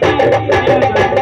Thank you.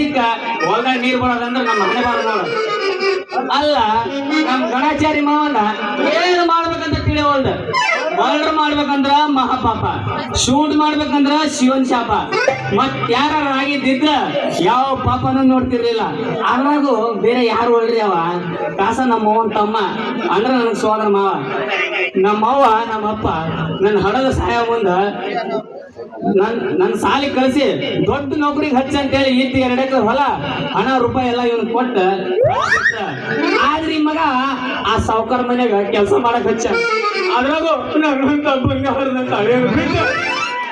ಸಿಕ್ಕ ಹೊಲ್ದಾಗ ನೀರ್ ಬರೋದಂದ್ರೆ ನಮ್ಮ ಮನೆ ಬಾರ ಅಲ್ಲ, ನಮ್ ಗಣಾಚಾರಿ ಮಾವನ ಏನು ಮಾಡ್ಬೇಕಂತ ತಿಳಿಯವಲ್ದ ಮರ್ಡರ್ ಮಾಡ್ಬೇಕಂದ್ರ ಮಹಾಪಾಪ, ಶೂಟ್ ಮಾಡ್ಬೇಕಂದ್ರ ಶಿವನ್ ಶಾಪ. ಮತ್ ಯಾರ ಆಗಿದ್ದಿದ್ರ ಯಾವ ಪಾಪನೂ ನೋಡ್ತಿರ್ಲಿಲ್ಲ. ಅದ್ರಾಗೂ ಬೇರೆ ಯಾರು ಒಳ್ರಿ ಅವ? ಕಾಸ ನಮ್ಮ ತಮ್ಮ. ಅಂದ್ರ ನನ್ ಸೋದರ ಮಾವ. ನಮ್ಮವ್ವ, ನಮ್ಮಪ್ಪ ನನ್ನ ಹಣದ ಸಹಾಯ ಮುಂದ ನನ್ ನನ್ನ ಸಾಲಿ ಕಳಿಸಿ ದೊಡ್ಡ ನೌಕರಿಗೆ ಹಚ್ಚ ಅಂತೇಳಿ ಇತ್ತು ಎರಡು ಎಕರೆ ಹೊಲ, ಹಣ, ರೂಪಾಯಿ ಎಲ್ಲ ಇವನ್ ಕೊಟ್ಟ. ಆದ್ರೆ ಈ ಮಗ ಆ ಸಾವುಕಾರ ಮನ್ಯಾಗ ಕೆಲಸ ಮಾಡಕ್ ಹಚ್ಚ. ಅದ್ರಾಗೂ ನನ್ನಂತ ಬಂಗಾರದಂತ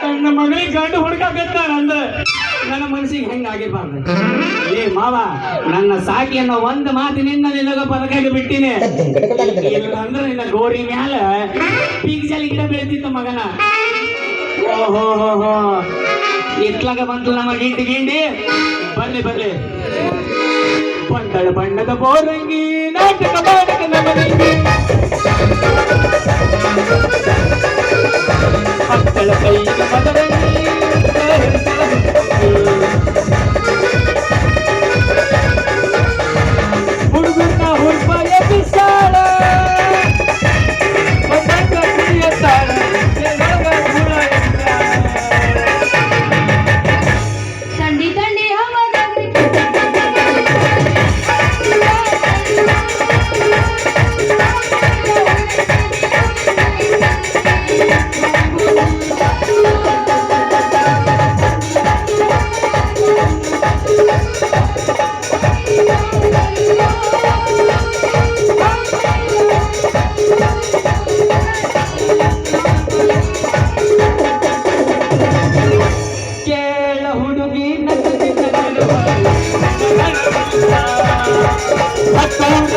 ನನ್ನ ಮಗಳಿಗೆ ಗಂಡು ಹುಡುಕಾಕತ್ತ ಅಂದ. ನನ್ನ ಮನಸ್ಸಿಗೆ ಹೆಂಗ ಆಗಿರ್ಬಾರ್ದು? ಏ ಮಾವ, ನನ್ನ ಸಾಕಿ ಅನ್ನೋ ಒಂದ್ ಮಾತಿನಿಂದ ನಿನಗ ಪದಕಾಗಿ ಬಿಟ್ಟಿನಿ. ಅಂದ್ರೆ ನಿನ್ನ ಗೋರಿ ಮ್ಯಾಲ ಪೀಕ್ಸಲ್ಲಿ ಗಿಡ ಬೆಳೆದಿತ್ತು ಮಗನ. ಓಹೋ, ಹೋ ಹೋ. ಎತ್ಲಾಗ ಬಂತು ನಮ್ಮ ಗಿಂಡಿ ಗಿಂಡಿ. ಬರ್ಲಿ ಬರ್ಲಿ. ಬಂದಳ ಬಣ್ಣದ ಬೋರಂಗಿ, ನಾಟಕ ಮಾಡಕ ನಮ್ಮ Gracias.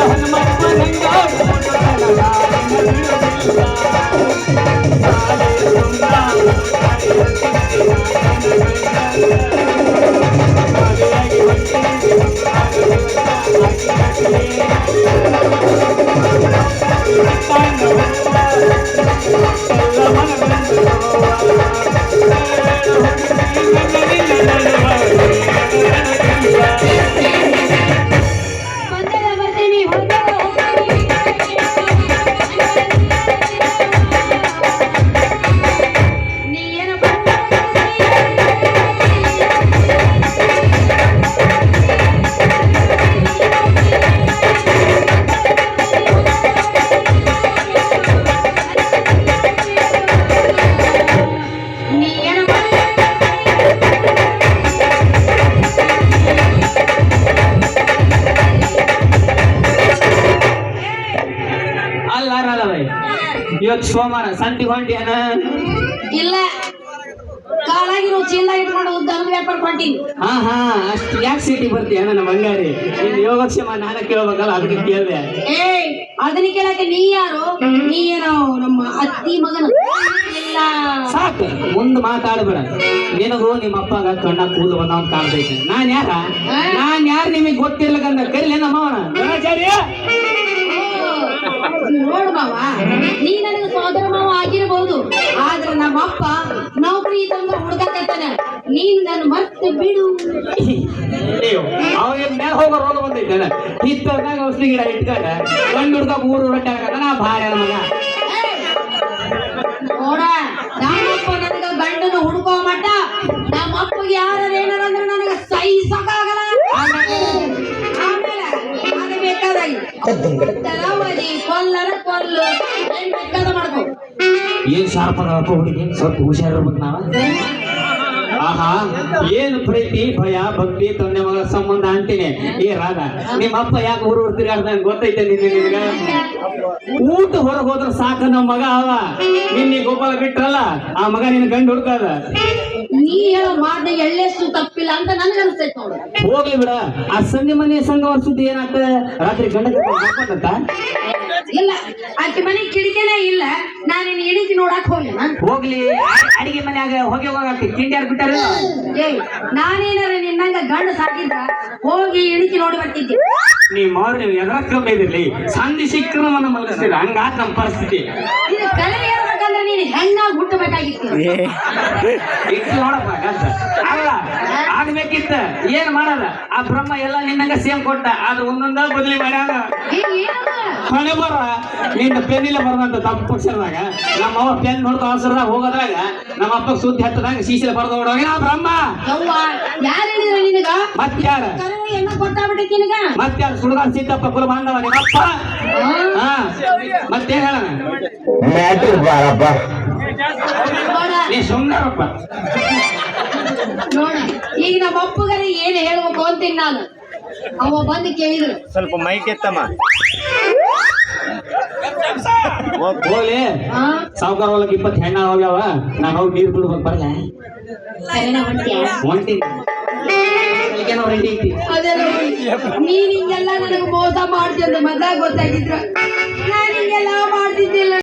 हनुमान ಇವತ್ತು ಸೋಮವಾರ ಸಂತಿ ಹೊಂಟಿಯನ ಇಲ್ಲ. ಕಾಲಾಗಿರೋ ಚೀಲ ಇಟ್ಕೊಂಡು ಉದ್ದ ಅಂಗಡಿ ವ್ಯಾಪಾರ ಕೊಟ್ಟಿನಿ ಹಾ ಹಾ ಅಷ್ಟು ಯಾಕೆ ಸಿಟಿ ಬರ್ತೀಯ ನನ್ನ ಬಂಗಾರಿ ನಿನ್ ಯೋಗಕ್ಷೇಮ ನಾನ ಕೇಳ್ಬೇಕಲ್ಲ ಅದಕ್ಕೆ ಕೇಳಿದೆ. ಏ ಅದನ್ನ ಕೇಳಕ್ಕೆ ನೀ ಯಾರು? ನೀ ಏನೋ ನಮ್ಮ ಅತ್ತಿ ಮಗನ? ಇಲ್ಲ. ಸಾಕು ಮುಂದ್ ಮಾತಾಡ್ಬೇಡ ನಿನಗೂ ನಿಮ್ಮ ಅಪ್ಪಗ ಕಣ್ಣ ಕೂದಲು ಬಂದವನ್ ಕಾಣ್ತೈತೆ. ನಾನ್ ಯಾರ? ನಾನ್ ಯಾರು ನಿಮಗೆ ಗೊತ್ತಿರ್ಲಕಂದ ಕರಿಲೆ ನಮ್ಮವನ ನೋಡು ಮಾವ ನೀ ನೀನ್ ನನ್ನ ಮತ್ತೆ ಬಿಡು. ಅಯ್ಯೋ ಅವನಿಗೆ ಮ್ಯಾಗ ಹೋಗೋ ರೋಗ ಬಂದಿದ್ದಾನ ಇತ್ತೋದಾಗ ಔಷಧಿ ಗಿಡ ಇಟ್ಕೊಂಡ. ಗಂಡು ಹುಡ್ಕ ಮೂರು ರೊಟ್ಟಿ ಹಾಕದ ನಾ ಭಾಳ ಮಗ. ನೋಡ ಗಂಡನ ಹುಡುಕೋ ಮಟ್ಟ. ನಮ್ಮಪ್ಪಗೆ ಯಾರು ಏನಾರ ಅಂದ್ರೆ ನನಗೆ ಸಹಿಸಕ್ಕಾಗಲ್ಲ. ಆಮೇಲೆ ಬೇಕಾದಾಗಿ ಬೇಕಾದಾಗ. ತರಾವರಿ ಕೊಲ್ಲರ ಕೊಲ್ಲು. ಏನ್ ಬೇಕಾದ ಮಾಡ್ಕೊ. ಏನ್ ಶಾರ್ಪ್ ಅದಪ್ಪ ಹುಡುಗಿ? ಸ್ವಲ್ಪ ಹುಷಾರಿರ್ಬೇಕು ನಾವು. ಆಹಾ ಏನು ಪ್ರೀತಿ ಭಯ ಭಕ್ತಿ ತಂದೆ ಮಗ ಸಂಬಂಧ ಅಂತೀನಿ. ಏ ರಾಧ ನಿಮ್ಮ ಅಪ್ಪ ಯಾಕೆ ಊರು ಊರು ತಿರ್ಗಾಡ್ದಂಗೆ ಗೊತ್ತೈತೆ ನಿನ್ನೆ ನಿನ್ಗ? ಊಟ ಹೊರಗೆ ಹೋದ್ರ ಸಾಕ ನಮ್ಮ ಮಗ ಅವ. ನಿನ್ನ ಗೋಪಾಲ ಬಿಟ್ರಲ್ಲ ಆ ಮಗ ನಿನ್ನ ಗಂಡ ಹುಡ್ಕದ. ನೀ ಹೇಳೋ ಮಾಡ ಎಳ್ಳೆಷ್ಟು ತಪ್ಪಿಲ್ಲ ಅಂತ ನನ್ಗೆ ಅನ್ಸ್ತೈತ್ ನೋಡು. ಹೋಗ್ಲಿ ಬಿಡ ಆ ಸಂಜೆ ಮನೆ ಸಂಘ ಸುದ್ದಿ ಏನಾಗ್ತದೆ? ರಾತ್ರಿ ಗಂಡ ಇಲ್ಲ ಆಕೆ ಮನೆ ಕಿಡಿಕೆನೇ ಇಲ್ಲ. ನಾನು ನಾನಿನ್ ಇಡಿಸಿ ನೋಡಕ್ ಹೋಗ್ಲಿನ ಹೋಗ್ಲಿ. ಅಡಿಗೆ ಮನ್ಯಾಗ ಹೋಗಿ ಹೋಗಕ್ಕೆ ತಿಂಡಿ ಯಾರು ಬಿಟ್ಟಾರ? ಏಯ್ ನಾನೇನಾರ ನಿನ್ನಂಗ ಗಂಡು ಸಾಕಿದ್ರ ಹೋಗಿ ಇಣಿಸಿ ನೋಡಿ ಬರ್ತಿದ್ದೆ. ನೀ ಮಾರು ನೀವು ಎದ್ರ ಕಮ್ಮಿ ಇದಿರ್ಲಿ ಸಂಧಿ ಸಿಕ್ಕರು ನನ್ನ ಮಲಗಿಸ್ತೀರ ಹಂಗಾತ್ ನಮ್ಮ ಪರಿಸ್ಥಿತಿ. ಇದು ಕಲೆ ಹೇಳ್ಬೇಕಂದ್ರೆ ನೀನು ಹೆಣ್ಣಾಗಿ ಹುಟ್ಟಬೇಕಾಗಿತ್ತು. ಇಟ್ಟು ನೋಡಪ್ಪ ಗಂಟ ಅಲ್ಲ ಆಗ್ಬೇಕಿತ್ತ. ಏನ್ ಮಾಡಲ್ಲ? ಆ ಬ್ರಹ್ಮ ಎಲ್ಲ ನಿನ್ನಂಗ ಸೇಮ್ ಕೊಟ್ಟ. ಆದ್ರೆ ಒಂದೊಂದ ಬದಲಿ ಮಾಡ್ಯಾನ. ಏ, ಏನದು? ಹಣೆ ಬರ ನಿನ್ನ ಪೆನ್ನಿಲ್ಲ ಬರದಂತ ತಪ್ಪು ಪಕ್ಷದಾಗ ನಮ್ಮ ಅವ್ವ ಪೆನ್ ಹೊಡ್ದು ಅವಸರದಾಗ ಹೋಗೋದ್ರಾಗ ನಮ್ಮ ಅಪ್ಪ ಸುದ್ದಿ ಹತ್ತದಾಗ ಶೀಶಿಲ ಬರ್ದು ಓಡೋಗ ಆ ಬ್ರಹ್ಮ ಯವ್ವ ಯಾರು ಹೇಳಿದ್ರ ನಿನಗ ಮತ್ಯಾರ ಕರೆ ಎಣ್ಣ ಕೊಟ್ಟಾಬಿಟ್ಟೈತಿ ನಿನಗ ಮತ್ಯಾರ ಸುಡುಗಾರ ಸಿದ್ದಪ್ಪ ಕುಲ ಬಾಂಧವ ನಿಮ್ಮಪ್ಪ ಹಾ ಮತ್ತೇನ್ ಹೇಳ ಮ್ಯಾಟ್ರಿಕ್ ಬಾರಪ್ಪ ನೋಡ ನೀ ಸುಮ್ಮನಪ್ಪ ನೋಡ ಈಗ ನಮ್ಮ ಅಪ್ಪಗರ ಏನ್ ಹೇಳ್ಬೇಕು ಅಂತೀನಿ ನಾನು ಅವ ಬಂದು ಕೇಳಿದ್ರು. ಸ್ವಲ್ಪ ಮೈಕ್ ಎತ್ತಮ್ಮ. ಹೋಗ್ಲಿ ಸಾವುಕಾರ ಹೊಲಕ್ಕೆ ಇಪ್ಪತ್ತು ಹೆಣ್ಣ ಹೋಗ್ಯಾವ ನಾನು ಹೋಗಿ ನೀರು ಬಿಡ್ಬೇಕು ಬರಲ್ಲ ಸರಿನಾ ಹೊಂಟ್ಯಾ ಹೊಂಟಿ ರೆಡಿ ಐತಿ. ಅದೇ ನೋಡಿ. ನೀನ್ ಹಿಂಗೆಲ್ಲ ನನಗೆ ಮೋಸ ಮಾಡ್ತಿ ಅಂತ ಮದ್ದಾಗ ಗೊತ್ತಾಗಿದ್ರ? ನಾನು ಹಿಂಗೆಲ್ಲ ಮಾಡ್ತಿದ್ದಿಲ್ಲ.